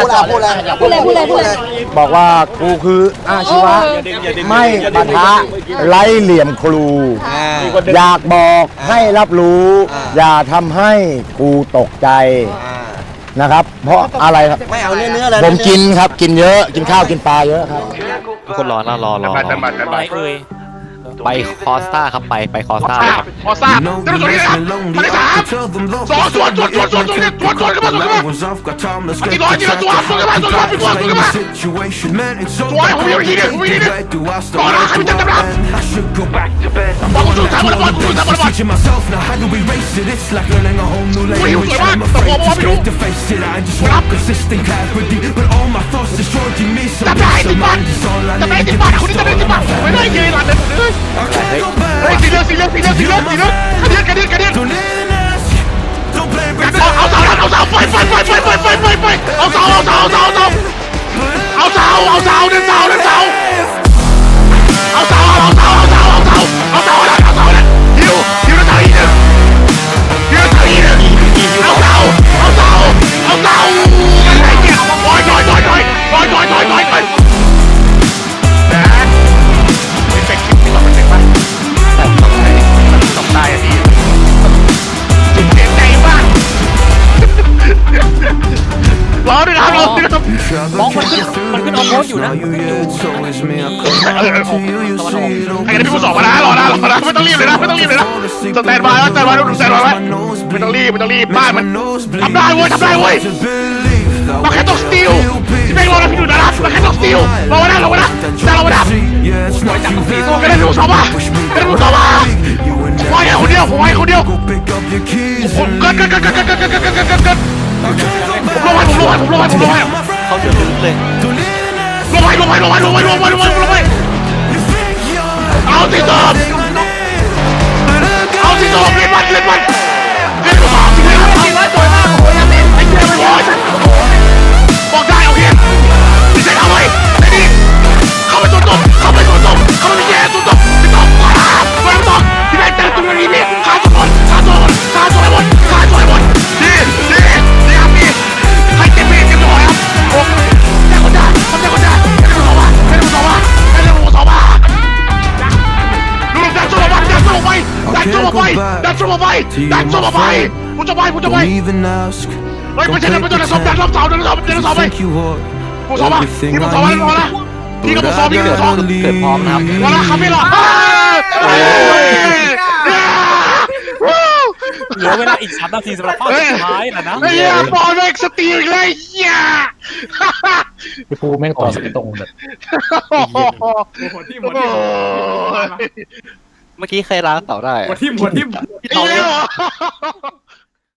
พูดแล้วพูดแล้วพูดเลยพูดเลยพูดเลยบอกว่ากูคืออาชีวะ ไม่ปะทะไร้เหลี่ยมครูอ่าอยากบอกให้รับรู้อ่าอย่าทำให้กูตกใจอ่านะครับ เพราะอะไรครับไม่เอาเนื้อเนื้อเลยผมกินครับกินเยอะกินข้าวกินปลาเยอะครับ ทุกคนรอนะรอรอแต่บัตรแต่บัตรเอ่ย ไปคอสตาครับไปไปคอสตาครับพอทราบเจ้าตัวนี้นะครับมาได้สามสองสวนสวนสวนสวนสวนสวนสวนสวนขึ้นมาสวนขึ้นมาทีร้อยทีละตัวสวนขึ้นมาสวนขึ้นมาสวนขึ้นมาสวนผมมีวิธีเดียวผมมีวิธีเดียวต่อนะใครจะจำได้บอกกูสู้ทำมันบอลกูสู้ทำมันบอล myself now how do we race it it's like learning a whole new What are you language doing? I'm The afraid wall, to what are you straight to face it I just want consistent clarity but all จะไม่ให้ติดบัตรจะไม่ให้ติดบัตรคนนี้จะไม่ให้ติดบัตรไม่ได้ยืนหลังเลยผมเลยเฮ้ยสีเหลืองสีเหลืองสีเหลืองสีเหลืองสีเหลือกระเดีนกระเดีนกระเดีนเอาเสาเอาเสาไปไปไปไปไปไปไปเอาเสาเอาเสาเอาเสาเอาเสาเอาเสาเอาเสาเดินเสาเดินเสา อด้วยนะครับรอด้วยนะครับมองมันขึ้นมันขึ้นออโพสอยู่นะ so it's me I come to you you see it ใครกันที่ผู้สองมานะรอนะรอนะไม่ต้องรีบเลยนะไม่ต้องรีบเลยนะสแตนบายไว้สแตนบายไว้ดูสแตนบายไว้ไม่ต้องรีบไม่ต้องรีบบ้านมันทำได้เว้ยทำได้เว้ยมาแค่ต้องสตีลที่ไม่รอนะพี่ดูนะครับมาแค่ต้องสตีลรอไว้นะรอไว้นะแต่รอไว้นะตัวกันได้ดูสองมากันได้ดูสองมาผมไว้คนเดียวผมไว้คนเดียวผมเกินเกินเกินเกินเกินเกินเกินเกินเกิน เกินเกินผมรอไปผมลงไปผมลงไปผมลงไปเขาเดือดเลยลงไปลงไปลงไปลงไปลงไปลงไปลงไป ไปดันสู้ไปดันสู้ไปดันสู้ไปกูจะไปกูจะไป Don't even ask เฮ้ยไม่ใช่ไม่ใช่ดันสู้ดันรอบเสาดันรอบดันรอบไป think you are กูสอบมาพี่กูสอบมาแล้วนะพี่ก็กูสอบพี่ก็สอบเกิดพร้อมนะครับวันละคำไม่หรอกเหลือเวลาอีกสามนาทีสำหรับภาคสุดท้ายแล้วนะไอ้เหี้ยบอลแม่งสตีอีกเลยเหี้ยพี่ภูแม่งต่อสตรงแบบโอ้โหหัวทิ่มหัวทิ่ม เมื่อกี้ใครล้างเสาได้หัวทิ่มหัวทิ่มไอ้เหี้ย